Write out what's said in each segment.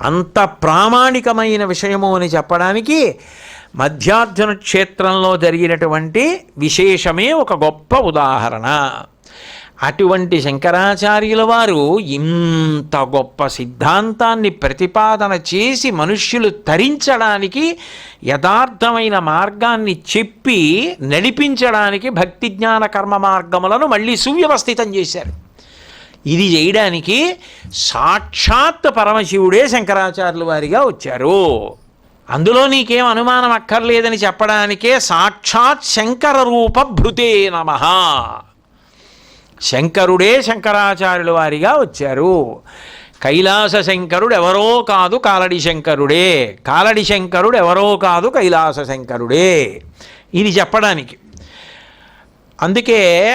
అంత ప్రామాణికమైన విషయము అని చెప్పడానికి మధ్యార్జున క్షేత్రంలో జరిగినటువంటి విశేషమే ఒక గొప్ప ఉదాహరణ. అటువంటి శంకరాచార్యుల వారు ఇంత గొప్ప సిద్ధాంతాన్ని ప్రతిపాదన చేసి మనుష్యులు తరించడానికి యథార్థమైన మార్గాన్ని చెప్పి నడిపించడానికి భక్తి జ్ఞాన కర్మ మార్గములను మళ్ళీ సువ్యవస్థితం చేశారు. ఇది చేయడానికి సాక్షాత్ పరమశివుడే శంకరాచార్యుల వారిగా వచ్చారు. అందులో నీకేం అనుమానం అక్కర్లేదని చెప్పడానికే సాక్షాత్ శంకర రూప భృతే నమ. శంకరుడే శంకరాచార్యుల వారిగా వచ్చారు. కైలాస శంకరుడు ఎవరో కాదు కాలడి శంకరుడే. కాలడి శంకరుడు ఎవరో కాదు కైలాస శంకరుడే. ఇది చెప్పడానికి. అందుకే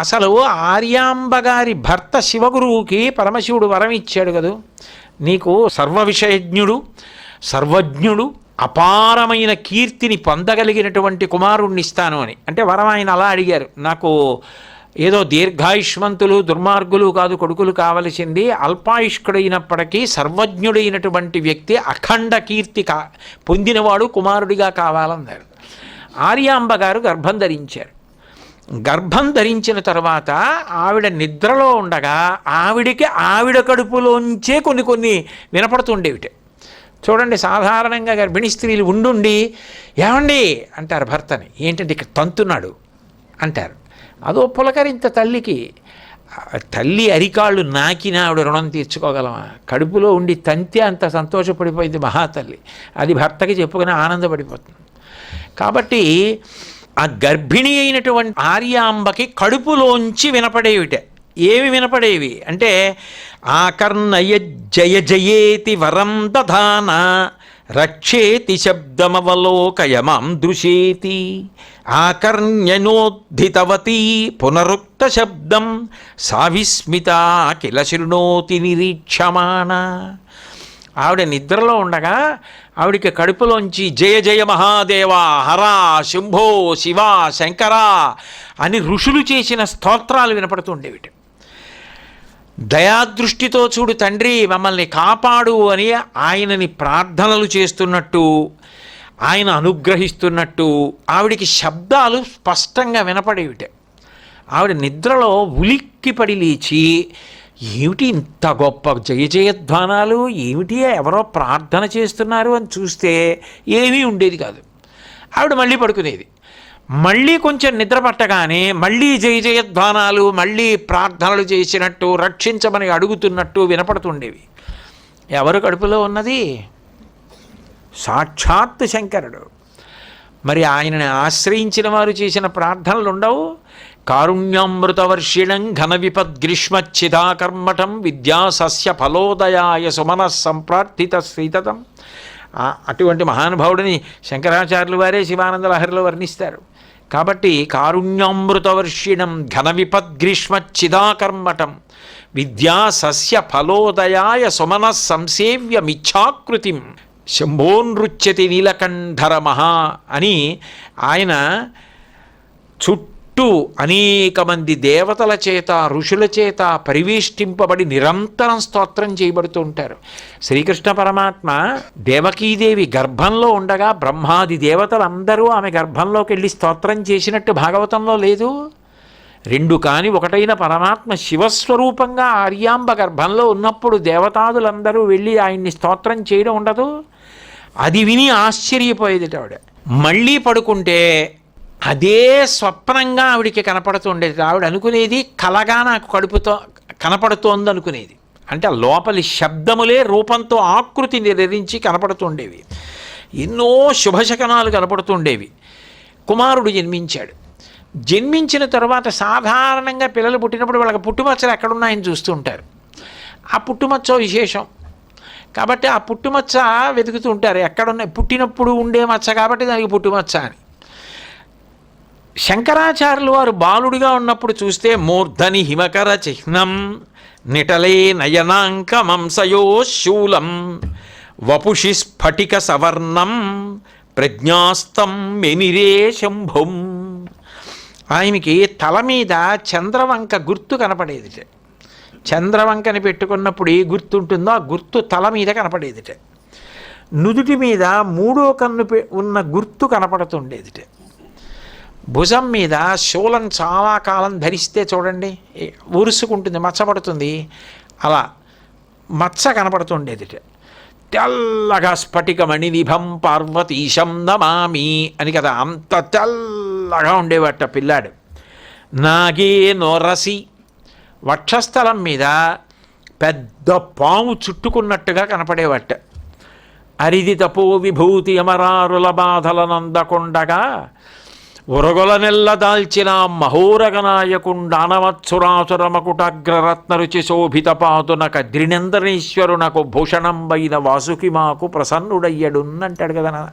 అసలు ఆర్యాంబ గారి భర్త శివగురువుకి పరమశివుడు వరం ఇచ్చాడు కదూ? నీకు సర్వ విషయజ్ఞుడు సర్వజ్ఞుడు అపారమైన కీర్తిని పొందగలిగినటువంటి కుమారుణ్ణి ఇస్తాను అని. అంటే వరం ఆయన అలా అడిగారు. నాకు ఏదో దీర్ఘాయుష్మంతులు దుర్మార్గులు కాదు కొడుకులు కావలసింది. అల్పాయుష్కుడైనప్పటికీ సర్వజ్ఞుడైనటువంటి వ్యక్తి అఖండ కీర్తి కా పొందినవాడు కుమారుడిగా కావాలన్నారు. ఆర్యాంబ గారు గర్భం ధరించారు. గర్భం ధరించిన తర్వాత ఆవిడ నిద్రలో ఉండగా ఆవిడికి ఆవిడ కడుపులోంచే కొన్ని కొన్ని వినపడుతుండేవిటే చూడండి సాధారణంగా గర్భిణీ స్త్రీలు ఉండుండి ఏమండి? అంటారు భర్తని. ఏంటంటే ఇక్కడ తంతున్నాడు? అంటారు. అదో పులకరింత తల్లికి తల్లి అరికాళ్ళు నాకినా ఆవిడ రుణం తీర్చుకోగలమా? కడుపులో ఉండి తంతే అంత సంతోషపడిపోయింది మహాతల్లి. అది భర్తకి చెప్పుకుని ఆనందపడిపోతుంది. కాబట్టి ఆ గర్భిణి అయినటువంటి ఆర్యాంబకి కడుపులోంచి వినపడేవిట. ఏమి వినపడేవి? అంటే ఆకర్ణయ జయ జయేతి వరం దధాన రక్షేతి శబ్దమవలోకయమాం దృశేతి ఆకర్ణ్యనోద్ధితవతి పునరుక్త శబ్దం సావిస్మిత కిల శృణోతి నిరీక్షమాణ. ఆవిడ నిద్రలో ఉండగా ఆవిడికి కడుపులోంచి జయ జయ మహాదేవ హర శంభో శివ శంకర అని ఋషులు చేసిన స్తోత్రాలు వినపడుతుండేవిట దయాదృష్టితో చూడు తండ్రి మమ్మల్ని కాపాడు అని ఆయనని ప్రార్థనలు చేస్తున్నట్టు ఆయన అనుగ్రహిస్తున్నట్టు ఆవిడికి శబ్దాలు స్పష్టంగా వినపడేవిట. ఆవిడ నిద్రలో ఉలిక్కిపడి లేచి ఏమిటి ఇంత గొప్ప జయ జయధ్వానాలు? ఏమిటి ఎవరో ప్రార్థన చేస్తున్నారు అని చూస్తే ఏమీ ఉండేది కాదు. ఆవిడ మళ్ళీ పడుకునేది. మళ్ళీ కొంచెం నిద్ర పట్టగానే మళ్ళీ జయ జయధ్వానాలు మళ్ళీ ప్రార్థనలు చేసినట్టు రక్షించమని అడుగుతున్నట్టు వినపడుతుండేవి. ఎవరు కడుపులో ఉన్నది? సాక్షాత్ శంకరుడు. మరి ఆయనని ఆశ్రయించిన వారు చేసిన ప్రార్థనలు ఉండవు. కారుణ్యామృతవర్షిణం ఘన విపద్గ్రీష్మచ్చిదాకర్మటం విద్యాసస్య ఫలోదయాయ సుమన సంప్రార్థిత స్థితం అటువంటి మహానుభావుడిని శంకరాచార్యులు వారే శివానంద లహరిలో వర్ణిస్తారు. కాబట్టి కారుణ్యామృతవర్షిణం ఘన విపద్గ్రీష్మచ్చిదాకర్మటం విద్యా సస్య ఫలోదయాయ సుమన సంసేవ్యమిచ్ఛాకృతిం. శంభోనృత్యతి నీలకంఠర మహా అని ఆయన చుట్టూ అనేక మంది దేవతల చేత ఋషుల చేత పరివేష్టింపబడి నిరంతరం స్తోత్రం చేయబడుతూ ఉంటారు. శ్రీకృష్ణ పరమాత్మ దేవకీదేవి గర్భంలో ఉండగా బ్రహ్మాది దేవతలందరూ ఆమె గర్భంలోకి వెళ్ళి స్తోత్రం చేసినట్టు భాగవతంలో లేదు. రెండు కాని ఒకటైన పరమాత్మ శివస్వరూపంగా ఆర్యాంబ గర్భంలో ఉన్నప్పుడు దేవతాదులందరూ వెళ్ళి ఆయన్ని స్తోత్రం చేయడం ఉండదు. అది విని ఆశ్చర్యపోయేది ఆవిడ. మళ్ళీ పడుకుంటే అదే స్వప్నంగా ఆవిడికి కనపడుతుండేది. ఆవిడ అనుకునేది కలగా నాకు కడుపుతో కనపడుతోంది అనుకునేది. అంటే లోపలి శబ్దములే రూపంతో ఆకృతి నిర్ధరించి కనపడుతుండేవి. ఎన్నో శుభశకనాలు కనపడుతుండేవి. కుమారుడు జన్మించాడు. జన్మించిన తర్వాత సాధారణంగా పిల్లలు పుట్టినప్పుడు వాళ్ళకి పుట్టుమచ్చలు ఎక్కడున్నాయని చూస్తూ ఉంటారు. ఆ పుట్టుమచ్చ విశేషం. కాబట్టి ఆ పుట్టుమచ్చ వెతుకుతూ ఉంటారు. ఎక్కడున్నాయి? పుట్టినప్పుడు ఉండే మచ్చ కాబట్టి దానికి పుట్టుమచ్చ అని. శంకరాచార్యులు వారు బాలుడిగా ఉన్నప్పుడు చూస్తే మూర్ధని హిమకర చిహ్నం నిటలే నయనాంకమంసయో శూలం వపుషి స్ఫటిక సవర్ణం ప్రజ్ఞాస్తం మెనిరే శంభుం. ఆయనకి తల మీద చంద్రవంక గుర్తు కనపడేది చంద్రవంకని పెట్టుకున్నప్పుడు ఏ గుర్తుంటుందో ఆ గుర్తు తల మీద కనపడేదిట. నుదుటి మీద మూడో కన్ను ఉన్న గుర్తు కనపడుతుండేదిట. భుజం మీద శూలం చాలా కాలం ధరిస్తే చూడండి ఉరుసుకుంటుంది మచ్చబడుతుంది. అలా మచ్చ కనపడుతుండేది తెల్లగా స్ఫటికమణి నిభం పార్వతీశం నమామి అని కదా అంత తెల్లగా ఉండేవాట పిల్లాడు. నాగే నొరసి వక్షస్థలం మీద పెద్ద పాము చుట్టుకున్నట్టుగా కనపడేవాట. అరిది తపో విభూతి అమరారుల బాధలనందకొండగా ఉరగొల నెల్ల దాల్చిన మహోరగ నాయకుండానవత్సురాసురమకుటాగ్రరత్న రుచి శోభిత పాతున కద్రినందనేశ్వరునకు భూషణంబైన వాసుకి మాకు ప్రసన్నుడయ్యడున్నంటాడు కదా